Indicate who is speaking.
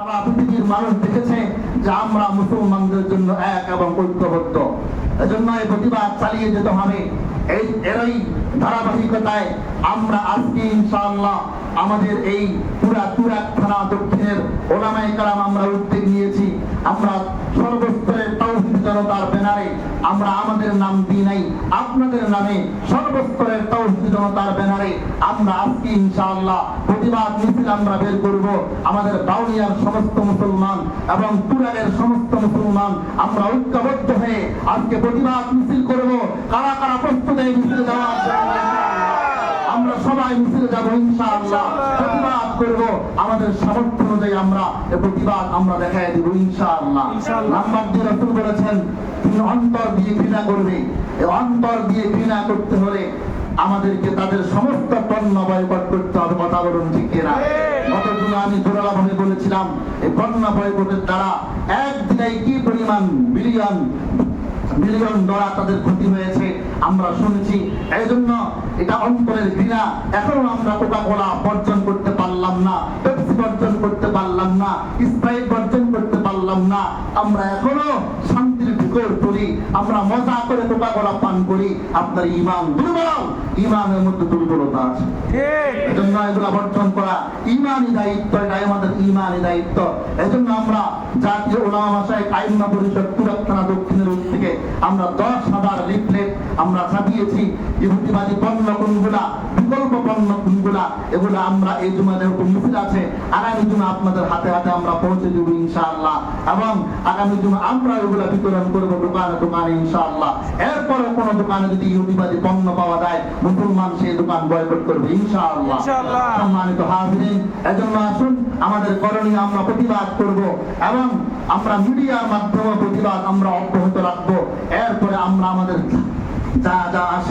Speaker 1: পৃথিবীর মানুষ দেখেছে যে আমরা মুসলমানদের জন্য এক এবং ঐক্যবদ্ধ। এজন্য এই প্রতিবাদ চালিয়ে যেতে হবে। এই এরই ধারাবাহিকতায় আমরা আজকে ইনশাআল্লাহ আমাদের এই পুরা তুরাক থানা দক্ষিণের ওলামাই কালাম আমরা উদ্যোগ নিয়েছি। আমরা সর্বস্তরের তৌহিদ জনতার ব্যানারে আমরা আমাদের নাম দিই নাই, আপনাদের নামে সর্বস্তরের তৌহিদ জনতার ব্যানারে আমরা আজকে ইনশাআল্লাহ প্রতিবাদ মিছিল আমরা বের করব। আমাদের বাউলিয়ার সমস্ত মুসলমান এবং কুরানের সমস্ত মুসলমান আমরা ঐক্যবদ্ধ হয়ে আজকে প্রতিবাদ মিছিল করব। কারা কারা প্রস্তুত এই মিছিল সবাই মিছিলে যাব ইনশাআল্লাহ। প্রতিবাদ করব। আমাদের সামর্থ্য অনুযায়ী আমরা এই প্রতিবাদ আমরা দেখাই দিব ইনশাআল্লাহ। নাম্বার দিয়ে রসুল বলেছেন তুমি অন্তর দিয়ে ঘৃণা করবে। এই অন্তর দিয়ে ঘৃণা করতে হলে আমাদেরকে তাদের সমস্ত পণ্য বয়কট করতে হবে। কথা বলুন ঠিক কিনা? গত দিনে আমি জোরালা ভাবে বলেছিলাম এই পণ্য বয়কটের দ্বারা একদিনে কি পরিমাণ বিলিয়ন মিলিয়ন ডলার তাদের ক্ষতি হয়েছে, আমরা শুনেছি। এই জন্য এটা অন্তরের ঘৃণা। এখনও আমরা কোকা কোলা বর্জন করতে পারলাম না, পেপসি বর্জন করতে পারলাম না, স্প্রাইট বর্জন করতে পারলাম না। আমরা এখনও শান্তির ভিতর করি আমরা মজা করে কোকা কোলা পান করি। আপনার ইমান দুর্বল। ইমানের মধ্যে দুর্বলতা আছে। এজন্য এগুলা বর্জন করা ইমানি দায়িত্ব। এটাই আমাদের ইমানি দায়িত্ব। এজন্য আমরা জাতীয় ওলামা ভাষায় কাইমা পরিষদ তুরাক থানা দক্ষিণের থেকে আমরা দশ হাজার লিফলেট আমরা ছাপিয়েছি ইহুদিবাদী পণ্য কোনগুলা বিকল্প পণ্য কোনগুলা এগুলা আমরা এই জুমাদের যেহেতু মিছিল আছে। আগামী জুমা আপনাদের হাতে হাতে আমরা পৌঁছে দেবো ইনশাআল্লাহ। এবং আগামী জুমা আমরা এগুলা বিতরণ করব দোকানে দোকানে ইনশাআল্লাহ। এরপরে কোনো দোকানে যদি ইহুদিবাদী পণ্য পাওয়া যায় মুসলমান সেই দোকান বয়কট করবে ইনশাআল্লাহ। সম্মানিত হাজিরিন এজন্য আসুন আমাদের করণীয় আমরা প্রতিবাদ করব এবং আমরা মিডিয়ার মাধ্যমে প্রতিবাদ আমরা অব্যাহত রাখব। এরপরে আমরা আমাদের যা যা